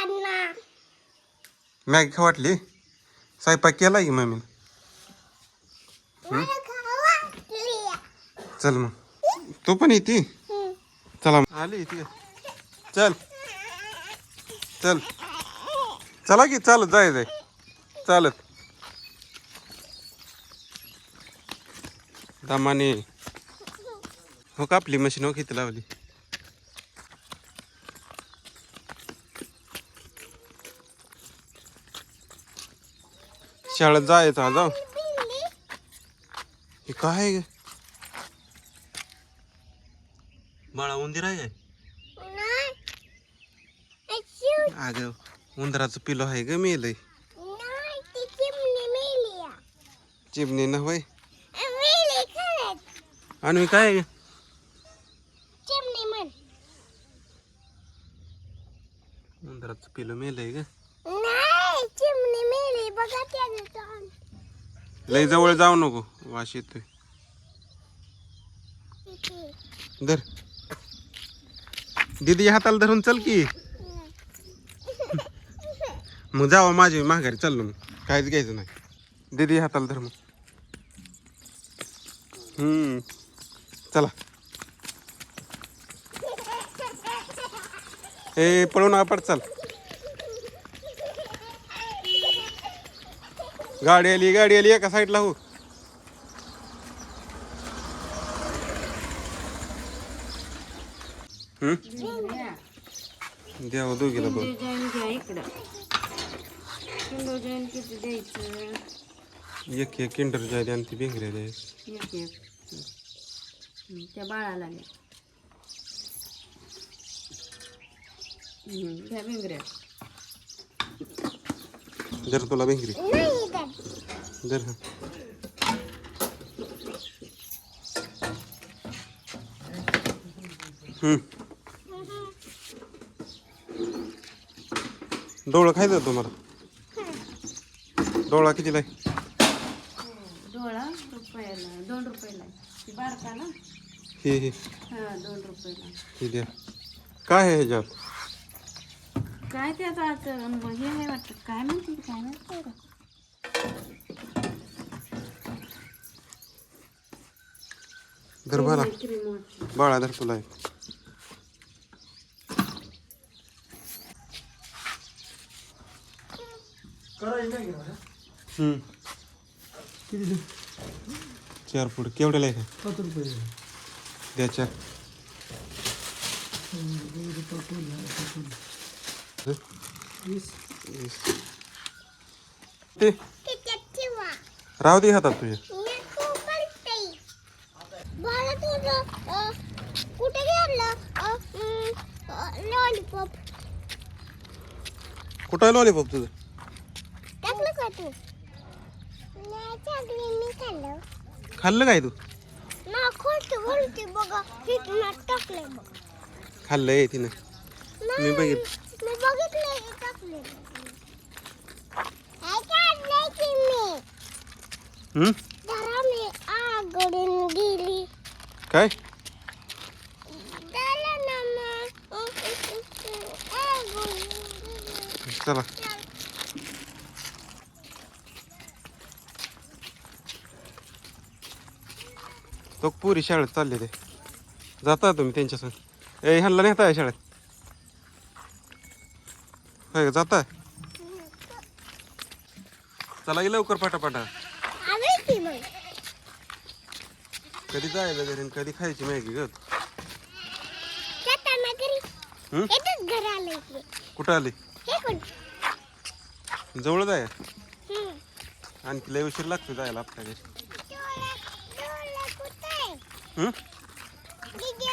त्यांना मॅगी खा वाटली? स्वयंपाक केला की मम्मी चल मग. तू पण येते. चला. आली ती चल. चल. चला की चालत जाय जाय. चालत. दमाने. हो कापली मशीन हो किती लावली? शाळेत जायचं जाऊ हे काय? बाळा उंदीर आहे अगं उंदराचं पिलो आहे ग मेलय चिमणी मेली. चिमणी न होय. आणि काय? उंदराचं पिलो मेलय ग नाही चिमणी मेली बघा त्याचं तोंड लय जवळ जाऊ नको वाश येतोय. धर. दीदी हाताला धरून चल की. मग जावा माझी माघारी चाललो मग. काहीच घ्यायचं नाही. दीदी हाताला धर मग. हम्म. चला. ए पळून आपण चाल. गाडी आली गाडी आली एका साईडला हो. द्यावं दोघीला बघ. द्यायचं? एक एक किंडर जाय आणि ती बेंगऱ्या द्याय एक एक. हं, त्या बाळाला हं, द्या भिंगऱ्या जर तुला बेंगरी जर हा हम्म डोळं खायचं तुम्हाला? डोळा कितीला आहे डोळा रुपयाला दोन रुपयाला. ती हे हे. हा दोन रुपयाला. हे द्या. काय आहे ह्याच्यात? काय त्याचं आता हे आहे वाटतं. काय म्हणते ते? काय. धर बाळा. वाटतं. बाळा धर तुला हम्म. चार फूट. केवढ्याला आहे का? द्या चार. हं? वीस. ते त्याच्यात राहू दे हातात तुझे. कुठे लॉलीपॉप कुठं आहे लॉलीपॉप तुझं? टाकलं का तू खाल्लं काय तू? ना खोटं बघा खाल्लंय तिनं. नाही, बघितलं. मी? जरा मी आगडून गेली. काय. चला. तो पुरी शाळेत चालले ते. जाता तुम्ही त्यांच्या संग. ए ह्यांना नेताय शाळेत. होय का जाताय? चला की लवकर पाटापाटा. कधी जायला घरी कधी खायची मॅगी ग? कुठं आली? जवळ जाय. आणखी लय उशीर लागतो जायला आपल्या घरी डोळा डोळा कुठं आहे हं? दिदी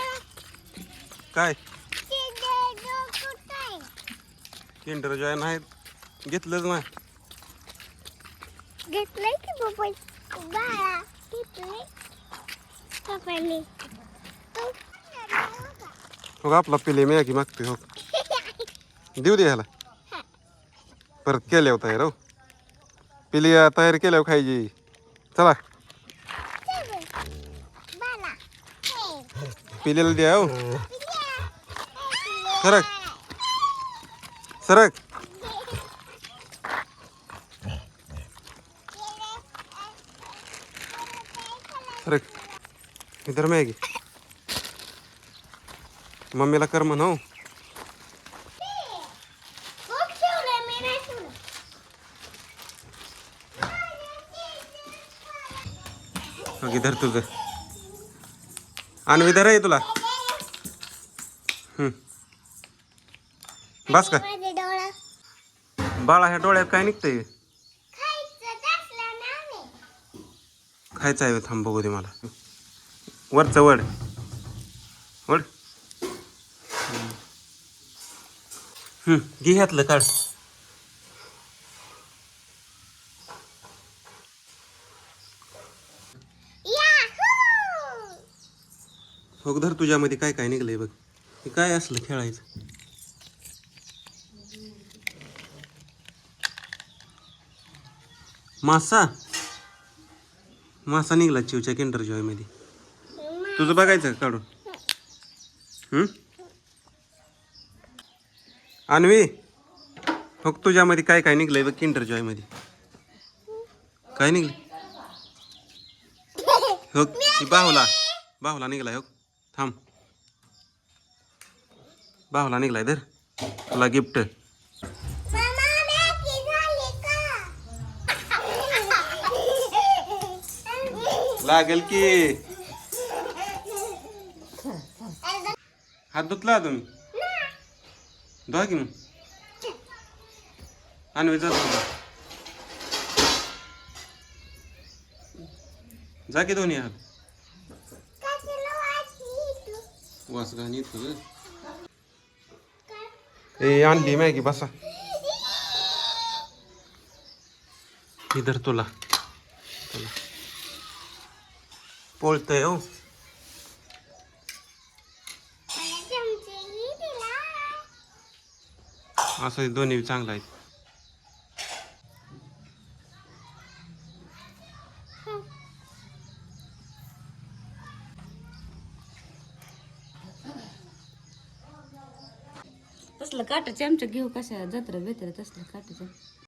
काय दिदी डोळा कुठं आहे किंडर जॉय नाही घेतलंच नाही. घेतलंय की बाळा घेतलंय. हो का आपला पिले मॅगी मागतोय हो. देऊ दे ह्याला. परत केल्यावर तयार हो. पिली तयार केल्यावर खायची. चला. बाला. पिलेला द्या हो. सरक सरक. सरक. इधर मॅगी मम्मीला कर म्हण हो इधर तुझं. आणि इधर आहे तुला. बस का बाळा ह्या डोळ्यात काय निघतंय? खायचं आहे थांब बघू दे मला. वरचं वड. वड. घे ह्यातलं काढ. हो धर तुझ्यामध्ये काय काय निघलंय बघ. हे काय असलं खेळायचं? मासा? मासा निघला चिवच्या किंडर जॉयमध्ये तुझं बघायचं काढून? हम्म? अन्वी हो तुझ्यामध्ये काय काय निघलंय बघ किंडर जॉयमध्ये काय निघले हो बाहुला. बाहुला निघलाय हो थांब. बाहुला निघलाय धर. तुला गिफ्ट लागेल की। हात धुतला तुम्ही? धुवा की मग? आणवे जा की दोन्ही हात. ए, आणली मॅगी, बसा. इधर तुला. तुला. पोळतंय हो असं दोन्ही चांगलं आहेत. तसलं काटा चमचा घेऊ कशा जत्रा बेत्र तसलं काटा